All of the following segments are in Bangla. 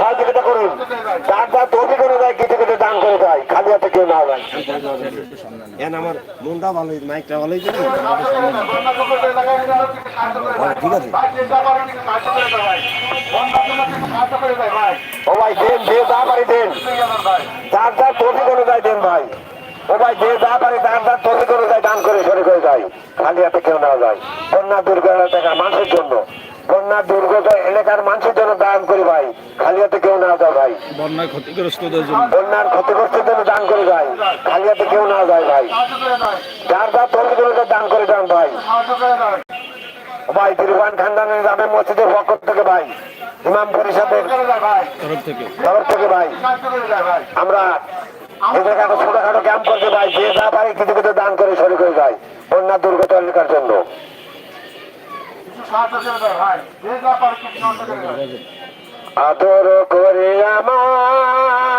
সহযোগিতা করুন। যার যার তৈরি করে দেয় কিছু কিছু দান করে দেয়। খালি হাতে কেউ না যায় এখন আমার মনটা ভালো মাইকটা ভালো ঠিক আছে। ও ভাই দেন যে যা পারি দেন। যার যার তৈরি করে দেয় দেন ভাই। ও ভাই যে যা পারি যার যার তৈরি করে দেয় দান করে সরে করে যায় খালি হাতে কেউ না যায়। বন্যা দুর্ঘটনা টাকা মানুষের জন্য। বন্যা দুর্গত এলাকার মানুষের জন্য দান করি ভাই। খালি হাতে কেউ না যায় ভাই। বন্যায় ক্ষতিগ্রস্তদের জন্য। বন্যার ক্ষতিগ্রস্তের জন্য দান করে যায় খালি হাতে কেউ না যায় ভাই। যার তৈরি দান করে যান ভাই। ভাই খানদানের জামে মসজিদের পক্ষ থেকে ভাই ইমাম পরিষদের তরফ থেকে। ভাই আমরা ছোটখাটো ছোটখাটো ক্যাম্প করতে ভাই যে যা পারি কিছু কিছু দান করে শুরু করে যায় বন্যা দুর্গত এলাকার জন্য। আদর করে আমানো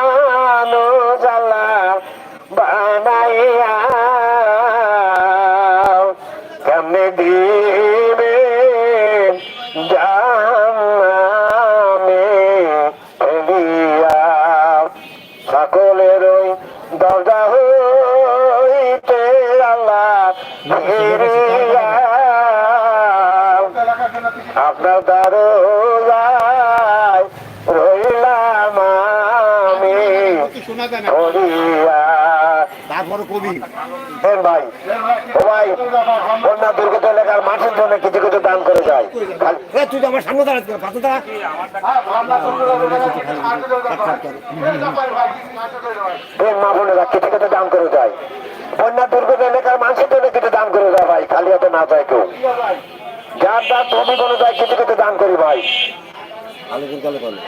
তারপরে কবি। দেন ভাই ভাই বন্যা দুর্গত এলাকার মাঠের জন্য কিছু কিছু দান করে যায়। তুই তো আমার সামনে দাঁড়াতে পারতো দাঁড়া। মা বোনেরা কিছু কিছু দান করে যায়। বন্যা দুর্গত এলাকার মানুষের জন্য কিছু দান করে যায় ভাই খালি হাতে না যায় কেউ। যার যার তবে কোনো যায় কিছু কিছু দান করি ভাই। আলোচনা কালে বলে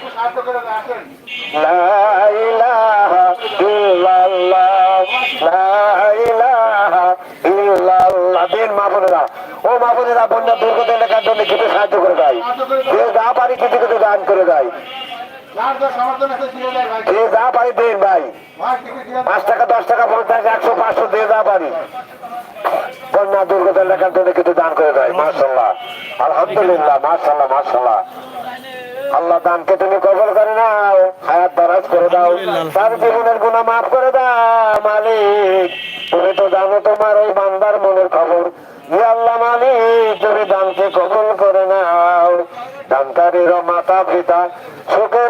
সাহায্য করে দেয় যে পারি কিছু ভাই। পাঁচ টাকা, দশ টাকা, পঞ্চাশ একশো, পাঁচশো দিয়ে যা পারি। বন্যা দুর্গত এলাকার জন্য কিছু দান করে দেয় মার্শাল্লাহ আলহামদুলিল্লাহ মার্শাল্লাহ মার্শাল্লাহ আল্লাহ দানকে তুমি কবল করে নাও হায়াত দারাজ করে দাও তার জীবনের গুণা মাফ করে দাও মালিক। তুমি তো জানো তোমার ওই বান্দার মনের খবর। আল্লাহ মালিক তুমি দানকে কবল করে নাও। দানকারীর মাতা পিতা সুখে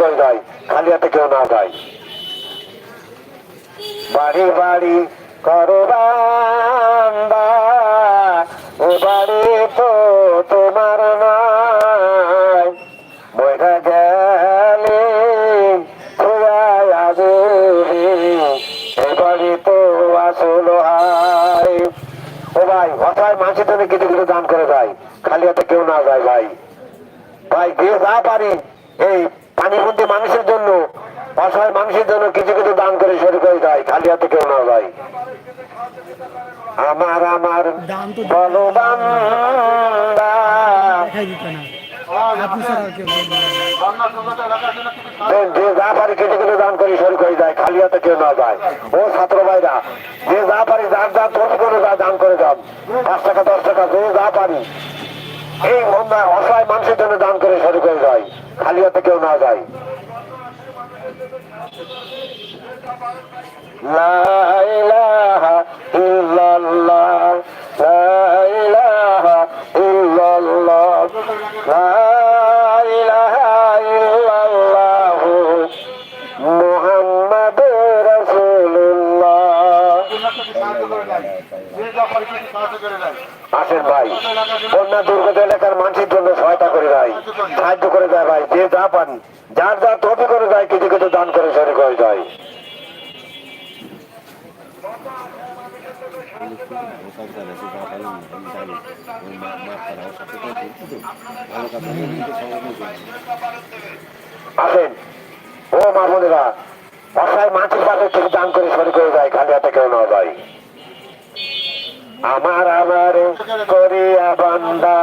করে দেয় খালি হাতে কেউ না যায়। বাড়ি বাড়ি করো ও বাড়ি তো কিছু কিছু দান করে দেয়, খালি হাতে কেউ না যায় ভাই। ভাই, যে যা পারি, এই পানিবন্দি মানুষের জন্য অসহায় মানুষের জন্য কিছু কিছু দান করে শুরু করে দেয়। খালি হাতে কেউ না যায় আমার আমার বলো বান্দা। দেন, যে যা পারি কিছু কিছু দান করে শুরু করে দেয় খালি হাতে কেউ না যায় ও ছাত্র ভাইরা যে যা পারি যার যা তৈরি করে যা দান করে যান পাঁচ টাকা দশ টাকা যে যা পারি এই অসহায় মানুষের জন্য দান করে শুরু করে যায় খালি হাতে কেউ না যায়। লা ইলাহা ইল্লাল্লাহ, লা ইলাহা ইল্লাল্লাহ, আসেন ভাই। বন্যা দুর্গত এলাকার মানুষের জন্য সহায়তা করে দেয়, সাহায্য করে দেয় ভাই, যে যা পারি যার যা তবে করে দেয়, কিছু কিছু দান করে সরে করে দেয়। আসেন। ও মা বোনেরা, অসহায় মাছের পাশে থেকে দান করে সরে করে দেয়, খালি হাতে কেউ না যায় আমার আবার করিয়া বান্দা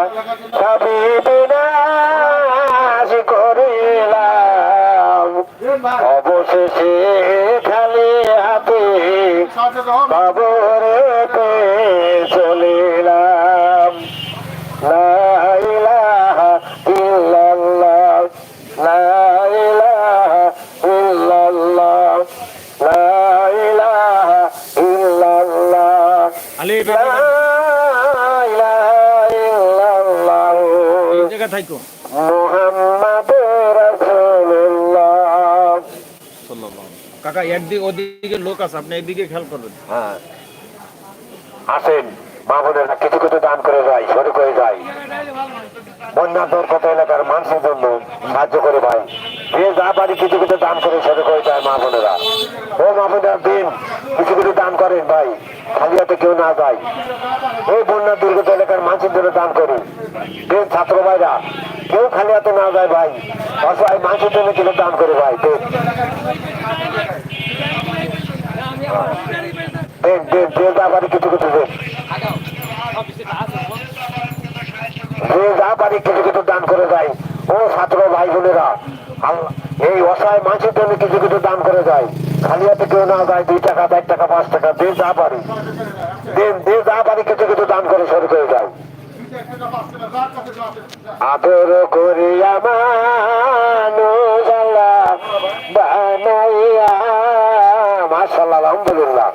সবই বিনাশ করিলাম। অবশেষে খালি হাতে বাবরে চলিলাম। কাকা, একদিকে ওদিকে লোক আছে, আপনি একদিকে খেয়াল করবেন। হ্যাঁ। আসেন মা বোনেরা কিছু কিছু দান করে যায় শুরু করে যায় বন্যা দুর্গত এলাকার মানুষের জন্য সাহায্য করে ভাই। যে যা পারি কিছু কিছু দান করে শুরু করে যায় মা বোনেরা। ও মা বোনেরা, দিন কিছু কিছু দান করেন ভাই। খালি হাতে কেউ না যায়। এই বন্যা দুর্গত এলাকার মানুষের জন্য দান করুন দিন ছাত্র ভাইরা, কেউ খালি হাতে না যায় ভাই। অসহায় মানুষের জন্য কিছু দান করে ভাই, দিন। দেন দেন, যে যা পারি কিছু কিছু দেন। যে যা পারি কিছু কিছু দান করে যায়। ও ছাত্র ভাই বোনেরা এই অসহায় মানুষের কিছু কিছু দান করে যায়। খালি হাতে কেউ না যায়, দুই টাকা, চার টাকা, পাঁচ টাকা, যে যা পারি। যে যা পারি কিছু কিছু দান করে শুরু করে যায়। আদর করিয়া মানুষ বানাইয়া, মাশাল্লাহ, আলহামদুলিল্লাহ।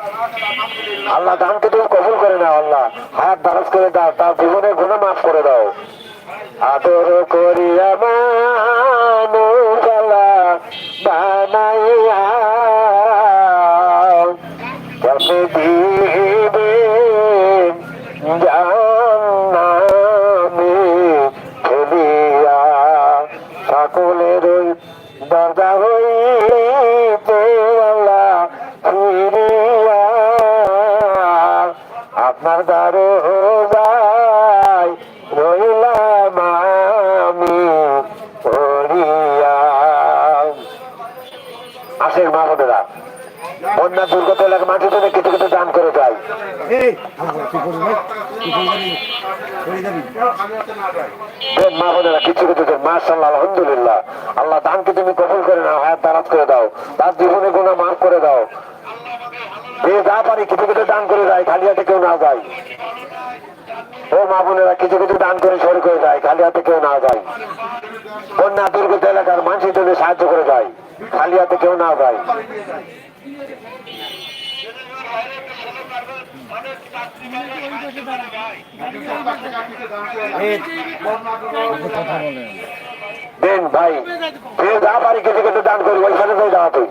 আল্লাহ দানকে তুমি কবুল করে নাও, আল্লাহ। হাত দারাজ করে দাও, তার জীবনের গুণ মাফ করে দাও। আদর করিয়া বানাইয়া বন্যা দুর্গত এলাকা মাটির জন্য কিছু কিছু দান করে যায় দেন মা বোনেরা কিছু কিছু দেন। আলহামদুলিল্লাহ। আল্লাহ দানকে তুমি কবুল করে নাও হায়াত দারাজ করে দাও। তার জীবনে গুণা মাফ করে দাও। যে যা পারি কিছু কিছু দান করে যায় খালি হাতে কেউ না যায়। ও মা বোনেরা কিছু কিছু দান করে শুরু করে যায় খালি হাতে কেউ না যায়। বন্যা দুর্গত এলাকার মানুষের জন্য সাহায্য করে যায় খালি হাতে কেউ না যায়। দেন ভাই যে যা পারি কিছু কিছু দান করি ওইখানে যাই দাও তুই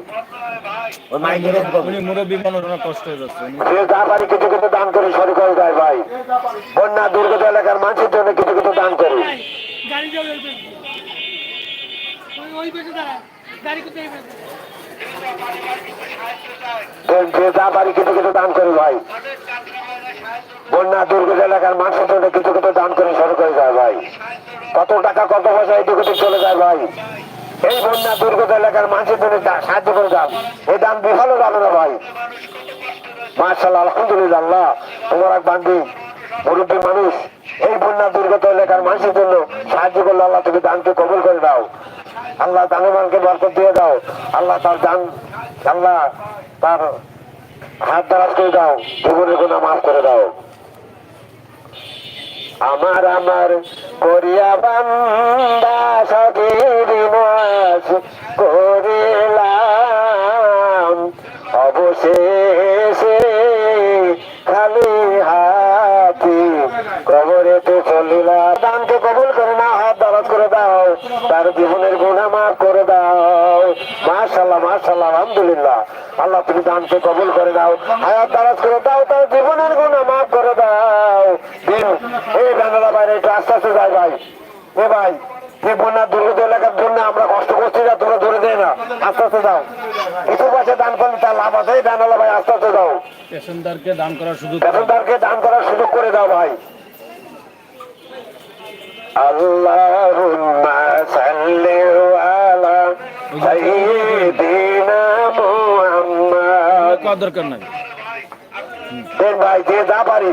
হয়ে বন্যা দুর্গত এলাকার মানুষের জন্য কিছু কিছু দান করি গাড়ি যে এই বন্যা, দুর্গত এলাকার মানুষ। এই বন্যা, দুর্গত এলাকার মানুষের জন্য সাহায্য করলে আল্লাহ তুমি দানকে কবুল করে দাও। আল্লাহ দানের মানকে বরকত দিয়ে দাও। আল্লাহ তার দান আল্লাহ তার হাত দারাজ করে দাও। জীবনের গুণা মাফ করে দাও। আমার আমার করিয়া বান্দা সবের নাশ করিলাম। অবশেষে খালি হাতি কবরেতে চলিলা। দানকে কবুল করে না তার জীবনের গুণা মাফ করে দাও। মাশাল্লাহ মাশাল্লাহ আলহামদুলিল্লাহ। আল্লাহ তুমি দানকে কবুল করে দাও। হায়াত দারাজ করে দাও তার জীবনের গুণা মাফ করে দাও। দিন এই বেনালা বাইরে একটু আস্তে আস্তে যায় ভাই। এ ভাই যে বন্যা দুর্গত এলাকার জন্য আমরা কষ্ট করছি না তোমরা ধরে দেয় না। আস্তে আস্তে যাও। কিছু পয়সা দান করলে তার লাভ আছে। বেনালা ভাই আস্তে আস্তে যাও। পেশেন্টারকে দান করার সুযোগ বেতনদারকে দান করার সুযোগ করে দাও ভাই। দরকার নাই। দেন ভাই যে যা পারি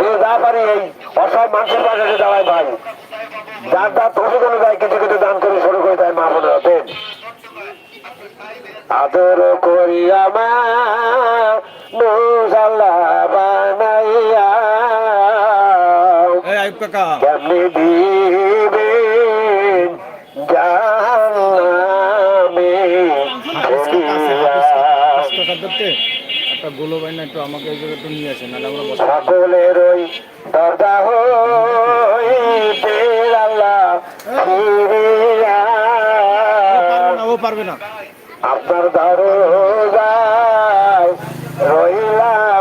যে যা পারি এই অসহায় মানুষের পাশে দাঁড়ায় ভাই। যার যার তফিক অনুযায়ী কিছু কিছু দান করে শুরু করে দেয় মা দেন। আদর করিয়া নুসাল্লা বানাইয়া কাকা একটা গোলো বাইনা একটু আমাকে এই জায়গায় একটু নিয়ে আসেন আমরা সকলের ওই দরজা হইতে আল্লাহ না ও পারবে না। আপনার দরজায় রইলাম।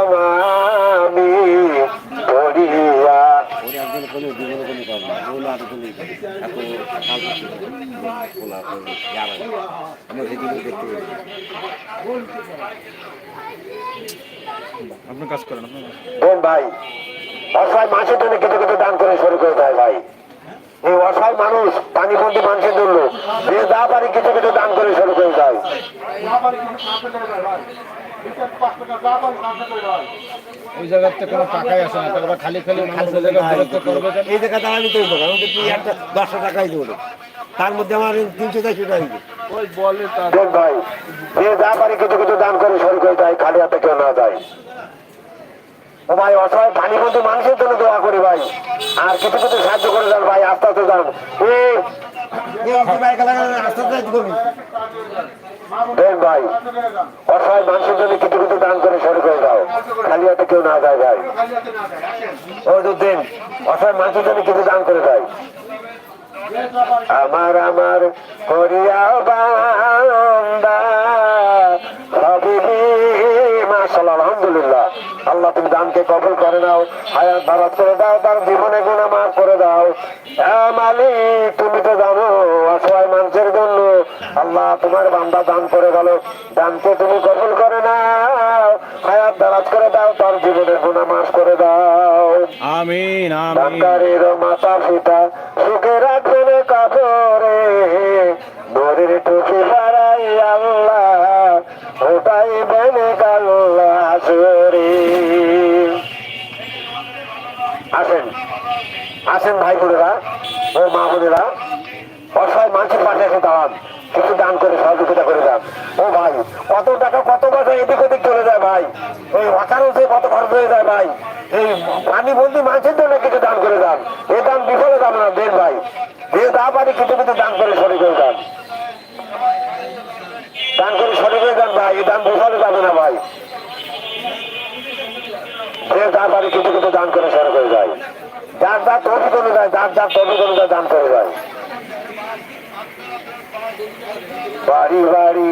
আপনি কাজ করেন ভাই, অসহায় মানুষের জন্য কিছু কিছু দান করে শুরু করে দেয় ভাই। এই অসহায় মানুষ পানিবন্দী মানুষের জন্য যে যা পারে কিছু কিছু দান করে শুরু করে দেয়। ওই জায়গাতে কোনো টাকাই আসে না তারপরে খালি খালি? এই জায়গাতে আমি তো দেবো আমাদের তুই একটা দশশো টাকাই দেবো তার মধ্যে আমার তিনশো চারশো টাকা দিবে বোন ভাই যে যা পারে কিছু কিছু দান করে শুরু করে দেয় খালি হাতে কেউ না দেয় ও ভাই অসহায় পানিবন্দী মানুষের জন্য দোয়া করি ভাই। আর কিছু কিছু সাহায্য করে দেন ভাই আস্তে আস্তে যান। আস্তে আস্তে করবি ভাই, অসহায় মানুষের জন্য কিছু কিছু দান করে শুরু করে দাও। খালি হাতে কেউ না ভাই। অসহায় মানুষের জন্য কিছু দান করে আমার আমার করিয়া আলহামদুলিল্লাহ। আল্লাহ, তুমি দানকে কবল করে নাও, হায়াত ভারত করে দাও, তার জীবনে গুণা মাফ করে দাও। মালিক, তুমি তো জানো, অসহায় মানুষের আল্লাহ তোমার বান্দা দান করে গেল। দানকে তুমি কবল করে নাও। হায়াত দারাজ করে দাও তার জীবনে গুণা মাফ করে দাও। আমিন আমিন। মাতা পিতা সুখে রাখবেন কাপড়ে নদীর টুপি পাড়াই আল্লাহ ওটাই গাল্লা আসরে আসেন। আসেন ভাই বোনেরা ও মা বোনেরা। অসহায় মানুষের পাশে এসে দাঁড়ান। কিছু দান করে সহযোগিতা করে দেন ও ভাই, কত টাকা, কত বছর এদিক ওদিক চলে যায় ভাই? এই অকারণে কত খরচ হয়ে যায় ভাই? এই পানি বন্দি মানুষের জন্য কিছু দান করে দেন এ দান বিফলে যাবে না, দেন ভাই। যে যা পারি কিছু কিছু দান করে সরি করে দেন দান করে সরি করে দেন ভাই, এ দান বিফলে যাবে না ভাই। যে যা পারি কিছু কিছু দান করে সরি করে যায়। যার যার তফিক অনুযায়ী, যার যার তফিক অনুযায়ী দান করে যায়। বাড়ি বাড়ি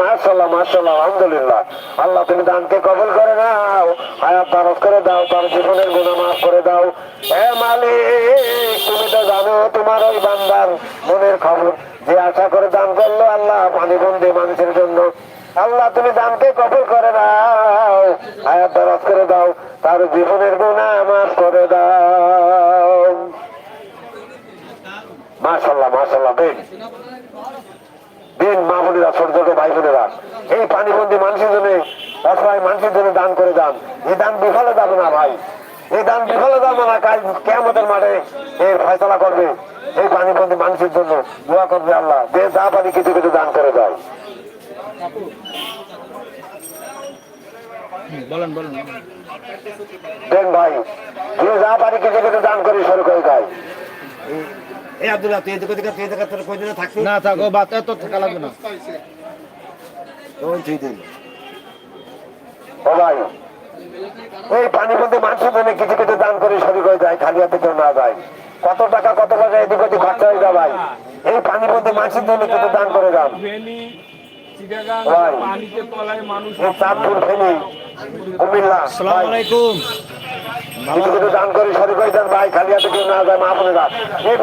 মাশাল্লাহ মাশাল্লাহ, আলহামদুলিল্লাহ। আল্লাহ, তুমি দানকে কবল করে নাও, হায়াত বারস করে দাও, তার জীবনের গুণা মাফ করে দাও। এ মালিক, তুমি তো জানো তোমার ওই বান্দার মনের খবর। যে আশা করে দান করল আল্লাহ, পানি বন্দী মানুষের জন্য। আল্লাহ, তুমি দানকে কবল করে নাও, হায়াত বারস করে দাও, তার জীবনের গুণা মাফ করে দাও। মাশাল্লাহ মাশাল্লাহ দিন। দিন মা বোনেরা ছোট ছোট ভাই বোনেরা এই পানিবন্দী মানুষের জন্য অসহায় মানুষের জন্য দান করে দান। এই দান বিফলে যাবে না ভাই। এই দান বিফলে যাবে না কাল কেমতের মাঠে এর ফয়সলা করবে এই পানিবন্দী মানুষের জন্য। দোয়া করবে আল্লাহ যে যা পারি কিছু কিছু দান করে দেয়। বলেন বলেন। দেন ভাই যে যা পারি কিছু কিছু দান করে শুরু করে দেয় এই আব্দুল্লাহ তুই এদিকে ওদিকে তুই এদিকে তোর কয়দিনে থাকবি? না থাকো বাত এত থাকা লাগবে না। ওই তুই দিন। ও ভাই এই পানির মধ্যে মানুষের জন্য কিছু কিছু দান করে শুরু করে যায় খালি হাতে কেউ না যায়। কত টাকা কত টাকা এদিক ওদিক খরচা হয়ে যায় ভাই। এই পানির মধ্যে মানুষের জন্য কিছু দান করে যান ভাই। পানিতে তলায় মানুষ এই চাঁদপুর ফেনি কুমিল্লা। আসসালামু আলাইকুম। দান করে ভাই খালি হাতে কেউ না যায় মা বোনেরা। এই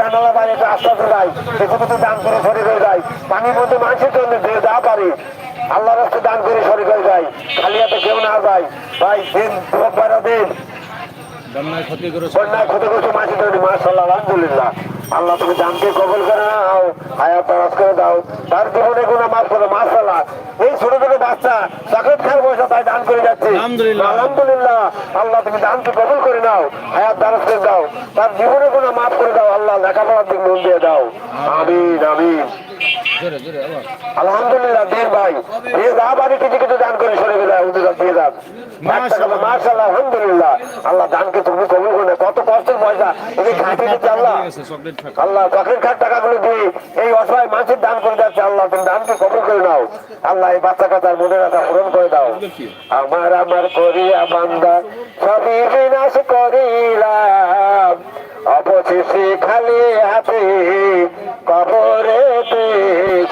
ভাই। যায় কিছু দান করে শুরু করে যায় পানির মধ্যে মানুষের জন্য যে যা পারি আল্লাহ রাস্তে দান করে সরি করে যায় খালি হাতে কেউ না যায়। ভাই দিন যুবক দিন। বন্যায় ক্ষতিগ্রস্ত মাসে তৈরি মাসাল্লাহ আলহামদুলিল্লাহ। আল্লাহ তুমি দানকে কবল করে নাও। হায়াত তারাজ করে দাও। তার জীবনে কোনো মাফ করো মাসাল্লাহ এই ছোট ছোট বাচ্চা চাকরি খেয়ে বসে তাই দান করে যাচ্ছে। আলহামদুলিল্লাহ। আল্লাহ তুমি দানকে কবল করে নাও। হায়াত তারাজ করে দাও। তার জীবনে কোনো মাফ করে দাও। আল্লাহ লেখাপড়ার দিক মন দিয়ে দাও আমিন আমিন। আলহামদুলিল্লাহ দেন ভাই। দিয়ে যা বাড়ি কিছু কিছু দান করে সরে গেলে হুজুর দিয়ে দান মাশাআল্লাহ। আলহামদুলিল্লাহ। আল্লাহ দানকে তুমি কবুল করে কত কষ্টের পয়সা। এই যে দিচ্ছে আল্লাহ। ঠিক চকলেট খাক আল্লাহ চকের খাট টাকাগুলো দিয়ে এই অসহায় মানুষের দান করে যাচ্ছে আল্লাহ তুমি দানকে কবুল করে নাও। আল্লাহ এই বাচ্চা কাচ্চার মনে রাখা পূরণ করে দাও। আমার আমার করিয়া বান্দা সবই বিনাশ করিলাম। অবশেষে খালি হাতে কবরেতে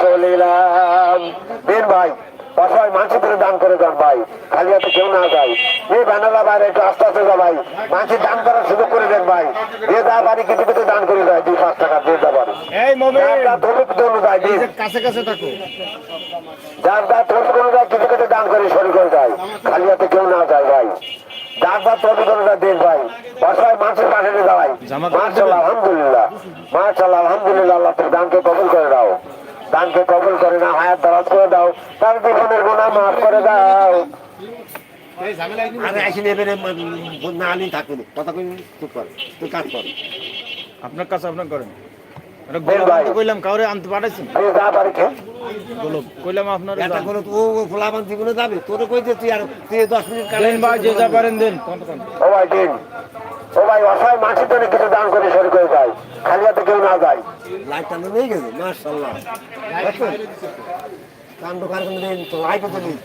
চলিলাম। দিন ভাই অসহায় দান করে যান ভাই। খালি হাতে কেউ না যায়। বানালা বাইরে একটু আস্তে আস্তে যা ভাই। দান করার সুযোগ করে দেন ভাই। যে যা বাড়ি কিছু কিছু দান করে যায় দুই পাঁচ টাকা দিয়ে যার যা ধনুক ধনু যায় এই দিন যে কাছে কাছে থাকো। যার যা ধনুক ধনু কিছু কিছু দান করে শরীর করে যায় খালি হাতে কেউ না যায় ভাই। ধনু যায় দিন ভাই। অসহায় মানুষের পাশে দাঁড়াই। মার্শাল্লাহ আলহামদুলিল্লাহ। মার্শাল্লাহ আলহামদুলিল্লাহ আল্লাহ তুমি দানকে কবুল করে দাও। দানকে কবুল করে না হায়াত দারাজ করে দাও। তার জীবনের গুণা মাফ করে দাও। আপনার কাছে আপনার করেন। কইলাম কাউরে আনতে পাঠাইছেন? গোলাপ। কইলাম আপনার এটা কোনো তো ও ফোলাবান জীবনে যাবে। তোরে কই যে তুই আর তুই দশ মিনিট দেন ভাই যে যা পারেন দেন। কোন কোন ও ভাই দিন। ও ভাই অসহায় মানুষের জন্য কিছু দান করে শুরু করে যায় খালি হাতে কেউ না যায়। লাইটটা নিয়ে গেছে মাশাআল্লাহ। কাণ্ড কারখানা দিন তো। তো দিন।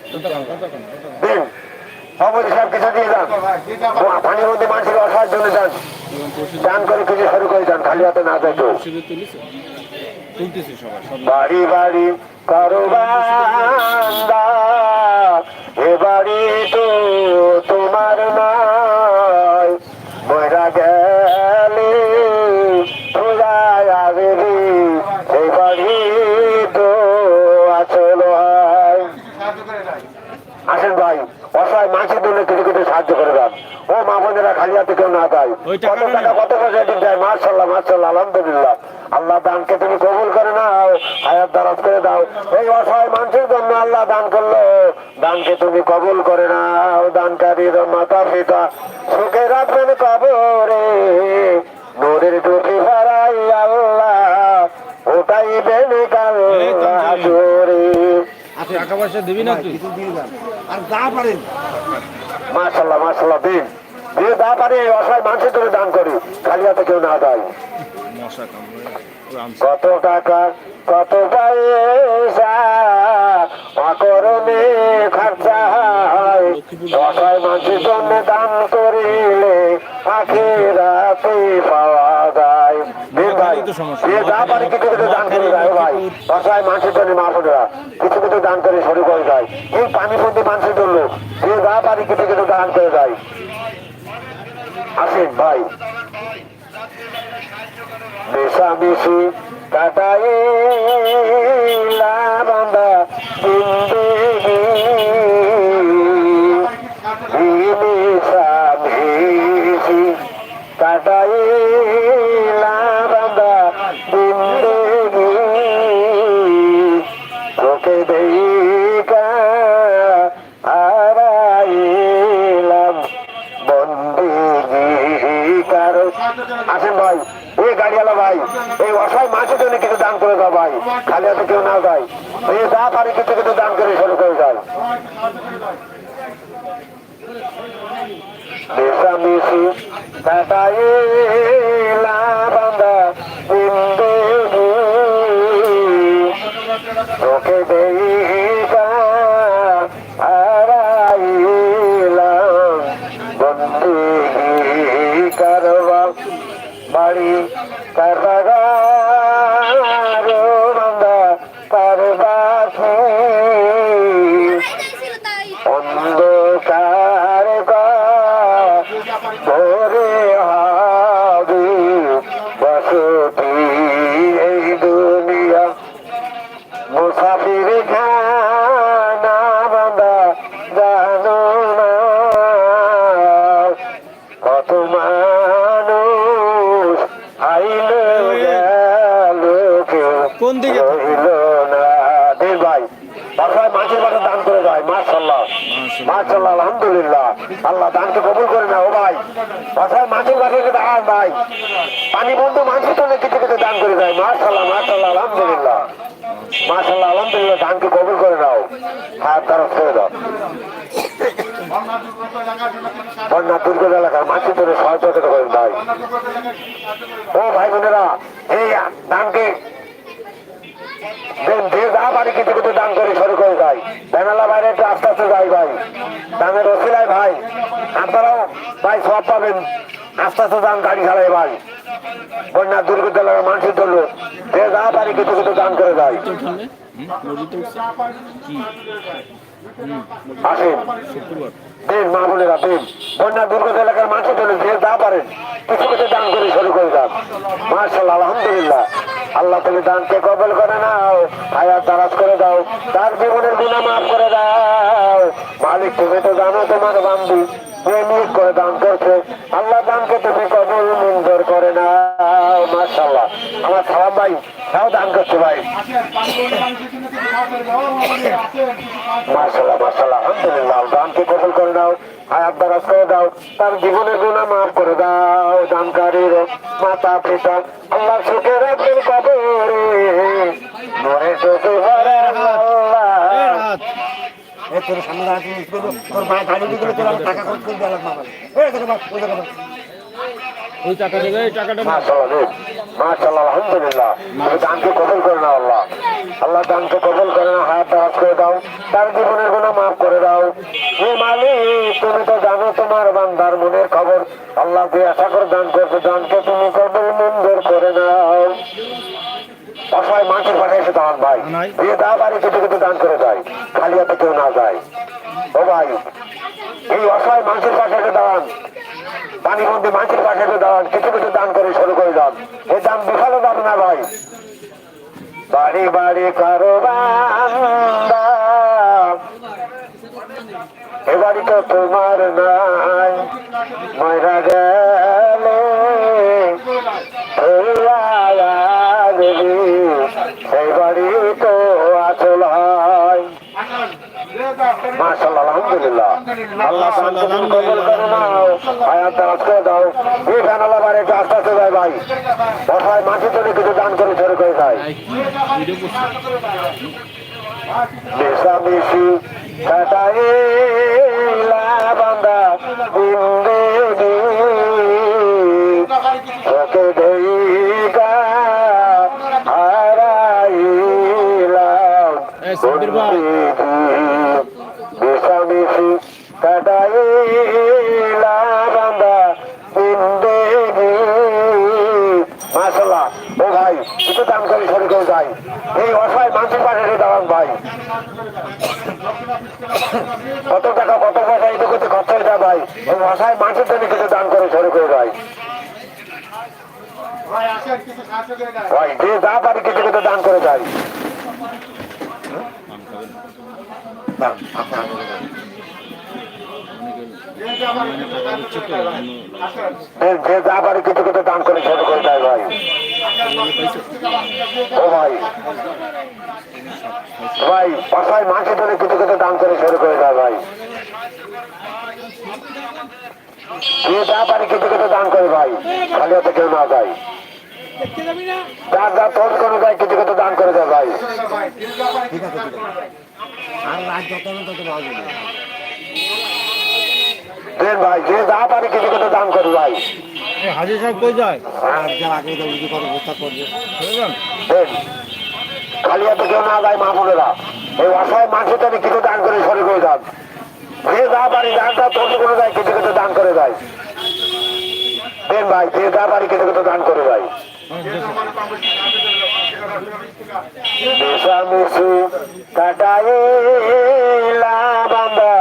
দিন কিছু দিয়ে যান। পানির মধ্যে মানুষের অসহায় জন্য যান। দান করে কিছু শুরু করে যান খালি হাতে না যায় তুলিছে বাড়ি বাড়ি, কারও এ বাড়ি তো তোমার নয়। গেলে আবেলি এই বাড়ি তো আসল আসেন ভাই, অসহায় মাছের জন্য কিছু কিছু সাহায্য করে দেন। ও মা বোনেরা খালি হাতে কেউ না দেয় কত টাকা কত পয়সা দিক যায় মার্শাল্লাহ মার্শাল্লাহ আলহামদুলিল্লাহ। আল্লাহ দানকে তুমি কবুল করে নাও হায়াত দারাজ করে দাও। এই অসহায় মানুষের জন্য আল্লাহ দান করল। দানকে তুমি কবুল করে নাও দানকারীর মাতা পিতা। সুখে রাখবেন কবরে নূরের টুপি ভরাই আল্লাহ ওটাই বেনে কাল টাকা পয়সা দিবি না তুই? আর যা পারেন। মাশাল্লাহ মাশাল্লাহ দিন। যে যা পারে অসহায় মানুষের জন্য দান করি। খালি হাতে কেউ না দেয়। কত টাকা কত পয়সা অকরণে খরচা হয়। অসহায় মানুষের জন্য দান করিলে আখেরাতে পাওয়া যায়? ভাই। যে পারে কিছু কিছু দান করে ভাই। অসহায় মানুষের জন্য মা বোনেরা কিছু কিছু দান করে শুরু করে যায়। এই পানির মধ্যে মানুষের জন্য যে যা পারে কিছু কিছু দান করে যায়। আসেন ভাই। মিশামিশি কাটাইলা বান্দা জিন্দেগি এই ভাই? এই অসহায় মাছের জন্য কিছু দান করে দাও ভাই। খালি হাতে কেউ না দেয়। এই যা পারে কিছু কিছু দান করে শুরু করে যায় মিশামিশি কাটাইলা কোন দিকে? ভাই। বাসায় মাছের দান করে আলহামদুলিল্লাহ। আল্লাহ দানকে কবুল করে না ও ভাই বাসায় মাছের দাঁড়ান ভাই। পানি বন্ধু কিছু কিছু দান করে আলহামদুলিল্লাহ। আলহামদুলিল্লাহ দানকে কবুল করে নাও। হাত দ্বারা ছেড়ে দাও। বন্যা দুর্গত এলাকার মাছের জন্য সহায়তা করেন ভাই। ও ভাই বোনেরা এই দানকে দেন যে পারি কিছু কিছু দান করে শুরু করে বাইরে একটু আস্তে আস্তে যাই ভাই। ভাই ভাই সব পাবেন। আস্তে আস্তে দান গাড়ি ভাই। দুর্গত এলাকার পারি কিছু দান করে আসেন। মা দুর্গত এলাকার পারেন, কিছু কিছু দান করে শুরু করে মার্শাল আলহামদুলিল্লাহ। আল্লাহ তুমি দানকে কবল করে নাও আয়া তারাজ করে দাও, তার জীবনের গুণা মাফ করে দাও। মালিক, তুমি তো জানো তোমার বান্ধি করে দান করছে, আল্লাহ দানকে তুমি কবল করে আমার সালাম ভাই তাও দান করছে ভাই। মাশাল্লাহ মাশাল্লাহ আলহামদুলিল্লাহ দানকে কবল করে দাও হায়াত দারাজ করে দাও তার জীবনের গুণা মাফ করে দাও। দানকারীর মাতা পিতা আল্লাহ সুখে রাখবেন কবরে। মনে চোখে ভরে তোর সামনে দাঁড়াতে তোর মায়ের ধানি দিকে তোর টাকা খরচ করে দিলাম বাবা এই তোর বাপ, ওই এই টাকাটা নাও। মাশাল্লাহ রে মাশাল্লাহ আলহামদুলিল্লাহ। দানকে কবল করে নাও আল্লাহ। আল্লাহ দানকে কবল করে না হায়াত দারাজ করে দাও। তার জীবনের গুণা মাফ করে দাও। হে মালিক তুমি তো জানো তোমার বান্দার মনের খবর। আল্লাহ তুই আশা করে দান করছ দানকে তুমি কবল মঞ্জুর করে নাও। অসহায় মানুষের এসে দাঁড়ান ভাই। নাই। যে দা বাড়ি কিছু কিছু দান করে যায় খালি হাতে কেউ না যায়। ও ভাই এই অসহায় মানুষের পাশে এসে দাঁড়ান পানি মধ্যে মাছের পাশে দাঁড়ান কিছু কিছু দান করে শুরু করে দান এই দাম বিশালও দাম না ভাই। বাড়ি বাড়ি কারও এ বাড়ি তো তোমার নাই। ময়রা গেলে সেই বাড়ি মাশাআল্লাহ আলহামদুলিল্লাহ। আল্লাহ দানকে কবুল করে আয়াত দারাজ করে দাও। এই একটু আস্তে আস্তে যায় ভাই। বসায় কিছু দান করে শুরু করে যায় মেশামেশি কাটাইলা বান্দা তোকে দেইগা কত টাকা, কত পয়সা, এই তো খরচ হয়ে ভাই? ওই ভাষায় মাঠের জন্য কিছু দান করে শুরু করে ভাই ভাই, যে যা পারি কিছু কিছু দান করে যায় যে যে যা পারি কিছু কিছু দান করে শুরু করে যায় ভাই। ও ভাই। ভাই অসহায় মানুষের জন্য কিছু কিছু দান করে শুরু করে যায় ভাই। যে যা পারি কিছু কিছু দান করে ভাই, খালি হাতে কেউ না যায় যার যা তোর কোনো দেয় ভাই। দেন ভাই যে যা পারি কিছু কিছু দান করি ভাই। হাজি সাহেব কই যায়? আর যা আগে তো উজু করে অবস্থা করবে। খালি হাতে কেউ না যায় মা বোনেরা। এই অসহায় মানুষের জন্য কিছু দান করে শুরু করে দান যে যা পারি যা তোর কোনো যায় কিছু কিছু দান করে যায়। দেন ভাই যে যা পারি কিছু কিছু দান করে ভাই মিশামিশি কাটাইলা বান্দা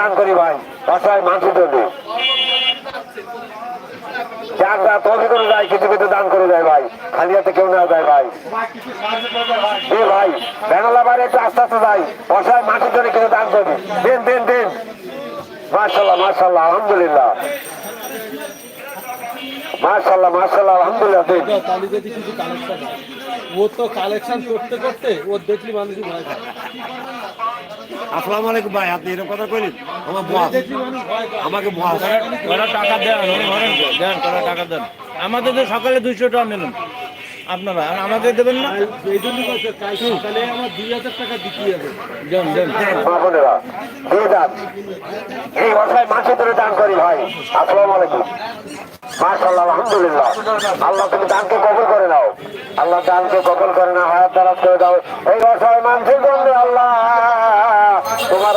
দান করি ভাই, অসহায় মানুষের জন্য। কিছু কিছু দান করে ভাই। কেউ না যায় ভাই। ভাই একটু আস্তে আস্তে দান দিন দিন দিন। মার্শাল্লাহ মার্শাল্লাহ আলহামদুলিল্লাহ। ও তো কালেকশন করতে করতে ও দেখলি আসসালামু আলাইকুম ভাই, আপনি এরকম কথা কইলেন? আমার বস আমাকে বস ওরা টাকা দেন দেন টাকা দেন। আমাদের সকালে দুইশো টাকা নিলেন। আপনারা আর আমাদের দেবেন না। এই জন্য বলছে কাল সকালে আমার দুই হাজার টাকা বিক্রি হবে। দেন দেন। মা দিয়ে যান। এই অসহায় মাসে ধরে দান করি ভাই। আসসালামু আলাইকুম। মাশাল্লাহ আলহামদুলিল্লাহ। আল্লাহ তুমি দানকে কবল করে নাও। আল্লাহ দানকে কবল করে না হায়াত দারাজ করে দাও। এই অসহায় মানুষের জন্য আল্লাহ তোমার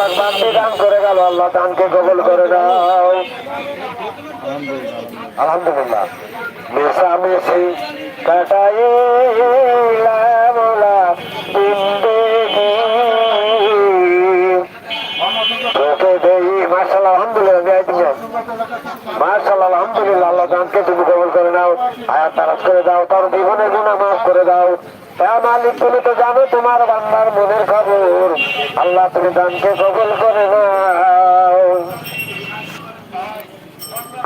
দান করে গেল। আল্লাহ দানকে কবল করে দাও আলহামদুলিল্লাহ। মেশামেশি কাটাইলাম মার্শাল্লাহ আলহামদুলিল্লাহ আল্লাহ দানকে তুমি কবল করে নাও আয়াত তারাজ করে দাও, তার জীবনের গুণা মাফ করে দাও। হ্যাঁ মালিক, তুমি তো জানো তোমার বান্দার মনের খবর। আল্লাহ, তুমি দানকে কবল করে নাও।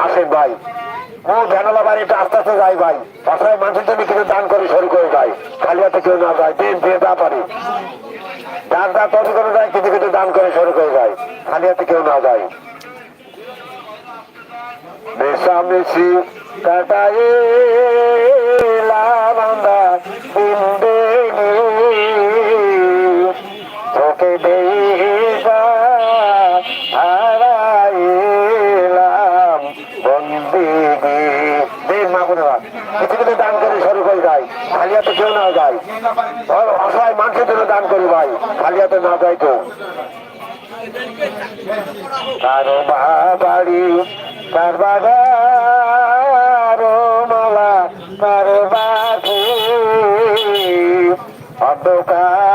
আসেন ভাই। ও জানালা বাড়িটা আস্তে আস্তে যাই ভাই। অসহায় মানুষের জন্য কিছু দান করে শুরু করে যায় খালি কেউ না যায়, দিন দিয়ে যা পারি। দান দা তৈরি করে যায়, কিছু কিছু দান করে শুরু করে যায়। খালি কেউ না যায়। মেশামেশি কাটাই লাবান্দা জিন্দেগি তোকে দেইবা হারাইলাম খালি কেউ না যায়। অসহায় মানুষের জন্য দান করি ভাই খালি না যায় তো। কারও বাড়ি, তার বাগারো মালা কারও বাকি অন্ধকার।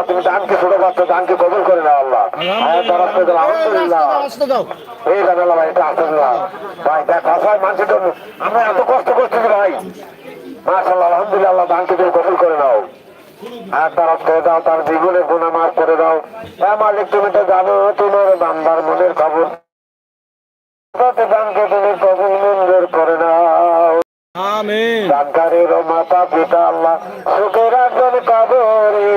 আল্লাহ তুমি দানকে ছোট করছ দানকে কবুল করে নাও আল্লাহ। আয়াত দ্বারা করে আলহামদুলিল্লাহ এই জানালা ভাই এটা আলহামদুলিল্লাহ ভাই দেখ অসহায় মানুষের জন্য আমরা এত কষ্ট করতেছি ভাই। মাশাআল্লাহ আলহামদুলিল্লাহ আল্লাহ দানকে তুমি কবুল করে নাও। আর তারা করে দাও তার জীবনের গুণা করে দাও। হ্যাঁ মালিক তুমি তো জানো তোমার বান্দার মনের খবর। দানকে তুমি কবুল মঞ্জুর করে নাও। আমিন। দানকারীর মাতা পিতা আল্লাহ সুখে রাখবেন কবরে।